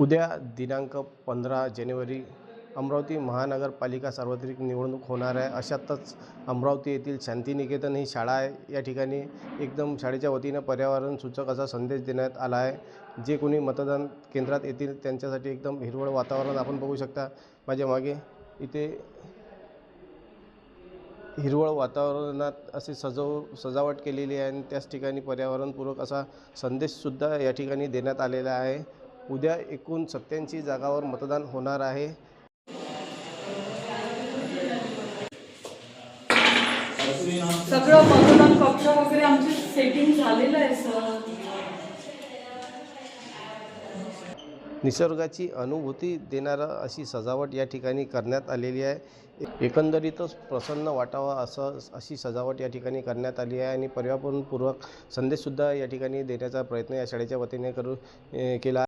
उद्या दिनांक पंधरा जानेवारी अमरावती महानगरपालिका सार्वत्रिक निवडणूक होणार आहे. अशातच अमरावती येथील शांतिनिकेतन ही शाळा आहे. या ठिकाणी एकदम शाळेच्या वतीनं पर्यावरण सूचक असा संदेश देण्यात आला आहे. जे कोणी मतदान केंद्रात येतील त्यांच्यासाठी एकदम हिरवळ वातावरण आपण बघू शकता. माझ्या मागे इथे हिरवळ वातावरणात असे सजव सजावट केलेली आहे आणि त्याच ठिकाणी पर्यावरणपूरक असा संदेशसुद्धा या ठिकाणी देण्यात आलेला आहे. उद्या एकूण सत्याऐंशी जागावर मतदान होणार आहे. सगळं मतदान कक्ष वगैरे आमचे सेटिंग झालेलं आहे सर निसर्गाची अनुभूती देणारं अशी सजावट या ठिकाणी करण्यात आलेली आहे. एकंदरीतच प्रसन्न वाटावा असं अशी सजावट या ठिकाणी करण्यात आली आहे आणि पर्यावरणपूर्वक संदेशसुद्धा या ठिकाणी देण्याचा प्रयत्न या शाळेच्या वतीने करू केला